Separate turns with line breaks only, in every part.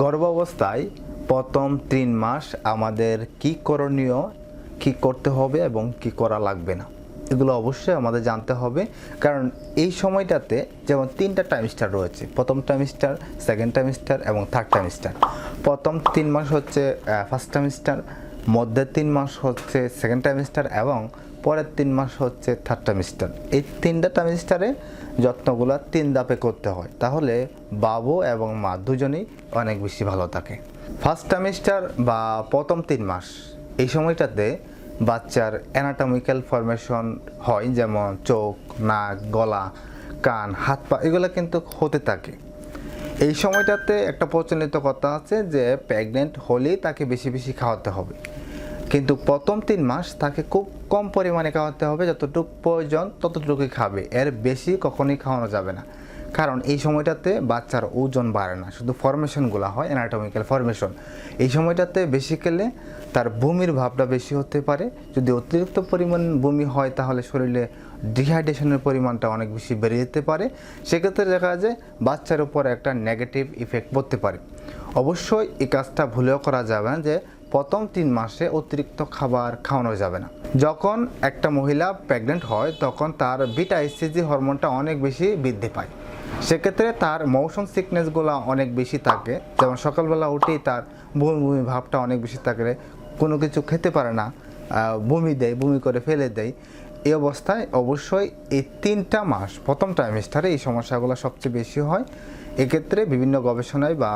গর্ভাবস্থায় প্রথম তিন মাস আমাদের কি করণীয়, কি করতে হবে এবং কি করা লাগবে না? এগুলো অবশ্যই আমাদের জানতে হবে। কারণ এই সময়টাতে যেমন তিনটা টাইমস্টার রয়েছে, প্রথম টাইমস্টার সেকেন্ড টাইমস্টার এবং থার্ড টাইমস্টার প্রথম তিন মাস হচ্ছে ফার্স্ট টাইমস্টার মধ্যে তিন মাস হচ্ছে সেকেন্ড টাইমস্টার এবং পরের তিন মাস হচ্ছে থার্ড টাইমস্টার এই তিনটা টাইমস্টারে যত্নগুলো তিন ধাপে করতে হয়। তাহলে বাবু এবং মা দুজনেই অনেক বেশি ভালো থাকে। ফার্স্ট টাইমস্টার বা প্রথম তিন মাস, এই সময়টাতে বাচ্চার অ্যানাটমিক্যাল ফরমেশন হয়, যেমন চোখ, নাক, গলা, কান, হাত পা, এগুলো কিন্তু হতে থাকে। এই সময়টাতে একটা প্রচলিত কথা আছে যে প্রেগনেন্ট হলেই তাকে বেশি বেশি খাওয়াতে হবে। কিন্তু প্রথম তিন মাস তাকে খুব কম পরিমাণে খাওয়াতে হবে, যতটুকু প্রয়োজন ততটুকুই খাবে। এর বেশি কখনোই খাওয়ানো যাবে না। কারণ এই সময়টাতে বাচ্চার ওজন বাড়ে না, শুধু ফরমেশনগুলো হয় অ্যানাটমিক্যাল ফরমেশন এই সময়টাতে বেশি খেলে তার বমির ভাবটা বেশি হতে পারে। যদি অতিরিক্ত পরিমাণ বমি হয় তাহলে শরীরে ডিহাইড্রেশনের পরিমাণটা অনেক বেশি বেড়ে যেতে পারে। সেক্ষেত্রে দেখা যায় বাচ্চার উপর একটা নেগেটিভ ইফেক্ট পড়তে পারে। অবশ্যই এই কাজটা ভুলেও করা যাবে না যে প্রথম তিন মাসে অতিরিক্ত খাবার খাওয়ানো যাবে না। যখন একটা মহিলা প্রেগনেন্ট হয়, তখন তার বিটা এসিজি হরমোনটা অনেক বেশি বৃদ্ধি পায়। সেক্ষেত্রে তার মৌসুম সিকনেসগুলো অনেক বেশি থাকে। যেমন সকালবেলা উঠেই তার বমি বমি ভাবটা অনেক বেশি থাকে। কোনো কিছু খেতে পারে না বমি দেয়, বমি করে ফেলে দেয়। এই অবস্থায় অবশ্যই এই তিনটা মাস, প্রথম ট্রাইমেস্টারে এই সমস্যাগুলো সবচেয়ে বেশি হয়। এক্ষেত্রে বিভিন্ন গবেষণায় বা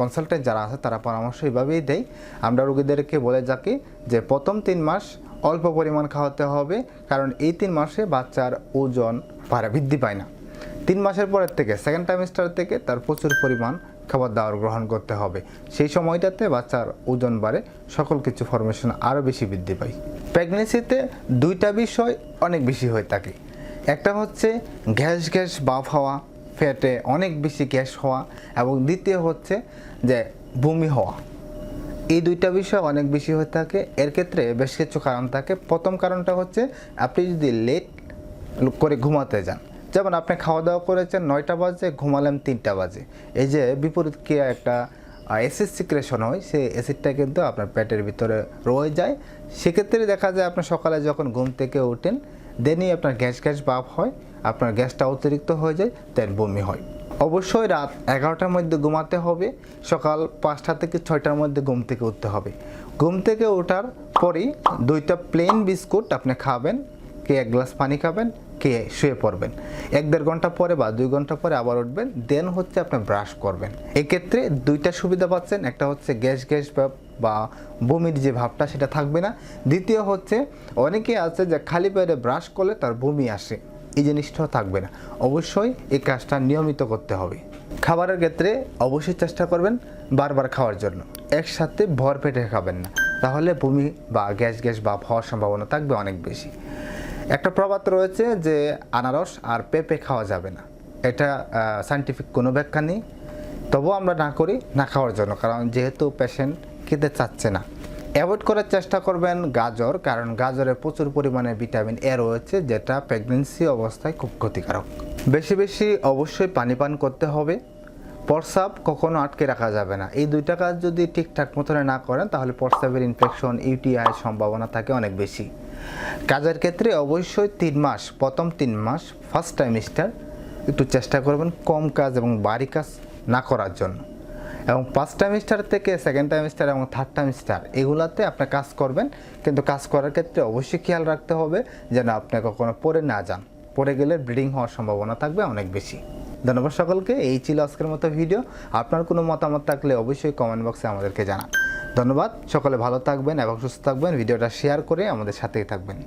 কনসালটেন্ট যারা আছে, তারা পরামর্শ এইভাবেই দেয়। আমরা রোগীদেরকে বলে থাকি যে, প্রথম তিন মাস অল্প পরিমাণ খাওয়াতে হবে, কারণ এই তিন মাসে বাচ্চার ওজন বাড়া বৃদ্ধি পায় না। তিন মাসের পরের থেকে সেকেন্ড টাইমেস্টার থেকে তার প্রচুর পরিমাণ খাবার দাবার গ্রহণ করতে হবে। সেই সময়টাতে বাচ্চার ওজন বাড়ে, সকল কিছু ফরমেশন আরও বেশি বৃদ্ধি পায়। প্রেগনেন্সিতে দুইটা বিষয় অনেক বেশি হয়ে থাকে। একটা হচ্ছে গ্যাস গ্যাস বাফ হওয়া ফ্যাটে অনেক বেশি গ্যাস হওয়া এবং দ্বিতীয় হচ্ছে যে বমি হওয়া। এই দুইটা বিষয় অনেক বেশি হয়ে থাকে। এর ক্ষেত্রে বেশ কিছু কারণ থাকে। প্রথম কারণটা হচ্ছে আপনি যদি লেট করে ঘুমাতে যান যেমন আপনি খাওয়া দাওয়া করেছেন, নয়টা বাজে, ঘুমালেন তিনটা বাজে। এই যে বিপরীত ক্রিয়া একটা অ্যাসিড সিক্রেশন হয়, সেই অ্যাসিডটা কিন্তু আপনার পেটের ভিতরে রয়ে যায়। সেক্ষেত্রে দেখা যায় আপনি সকালে যখন ঘুম থেকে ওঠেন দেনই আপনার গ্যাস গ্যাস ভাব হয়, আপনার গ্যাসটা অতিরিক্ত হয়ে যায় তেন বমি হয়। অবশ্যই রাত এগারোটার মধ্যে ঘুমাতে হবে, সকাল পাঁচটা থেকে ছয়টার মধ্যে ঘুম থেকে উঠতে হবে। ঘুম থেকে ওঠার পরেই দুইটা প্লেন বিস্কুট আপনি খাবেন, কে এক গ্লাস পানি খাবেন কে শুয়ে পড়বেন? এক দেড় ঘণ্টা পরে বা দুই ঘণ্টা পরে আবার উঠবেন দেন হচ্ছে আপনি ব্রাশ করবেন। এক্ষেত্রে দুইটা সুবিধা পাচ্ছেন, একটা হচ্ছে গ্যাস গ্যাস বা- বা বমির যে ভাবটা সেটা থাকবে না। দ্বিতীয় হচ্ছে, অনেকে আছে যে খালি পেটে ব্রাশ করলে তার বমি আসে, এই জিনিসটাও থাকবে না। অবশ্যই এই কাজটা নিয়মিত করতে হবে। খাবারের ক্ষেত্রে অবশ্যই চেষ্টা করবেন বারবার খাওয়ার জন্য। একসাথে ভর পেটে খাবেন না। তাহলে বমি বা গ্যাস গ্যাস বা হওয়ার সম্ভাবনা থাকবে অনেক বেশি। একটা প্রবাদ রয়েছে যে আনারস আর পেঁপে খাওয়া যাবে না। এটা সাইন্টিফিক কোনো ব্যাখ্যা নেই। তবুও আমরা না করি, না খাওয়ার জন্য, কারণ যেহেতু পেশেন্ট খেতে চাচ্ছে না। অ্যাভয়েড করার চেষ্টা করবেন গাজর, কারণ গাজরে প্রচুর পরিমাণে ভিটামিন এ রয়েছে, যেটা প্রেগনেন্সি অবস্থায় খুব ক্ষতিকারক। বেশি বেশি অবশ্যই পানি পান করতে হবে। প্রস্রাব কখনো আটকে রাখা যাবে না। এই দুইটা কাজ যদি ঠিকঠাক মতনে না করেন, তাহলে প্রস্রাবের ইনফেকশন ইউটিআই সম্ভাবনা থাকে অনেক বেশি। কাজের ক্ষেত্রে অবশ্যই তিন মাস, প্রথম তিন মাস ফার্স্ট টাইমিস্টার একটু চেষ্টা করবেন কম কাজ এবং বাড়ি কাজ না করার জন্য। এবং ফার্স্ট টাইমিস্টার থেকে সেকেন্ড টাইমিস্টার এবং থার্ড টাইমিস্টার এগুলাতে আপনি কাজ করবেন, কিন্তু কাজ করার ক্ষেত্রে অবশ্যই খেয়াল রাখতে হবে যেন আপনি কখনো পড়ে না যান। পড়ে গেলে ব্লিডিং হওয়ার সম্ভাবনা থাকবে অনেক বেশি। ধন্যবাদ সকলকে, এই ছিল আজকের মতো ভিডিও। আপনার কোনো মতামত থাকলে অবশ্যই কমেন্ট বক্সে আমাদেরকে জানান। ধন্যবাদ, সকলে ভালো থাকবেন এবং সুস্থ থাকবেন। ভিডিওটা শেয়ার করে আমাদের সাথেই থাকবেন।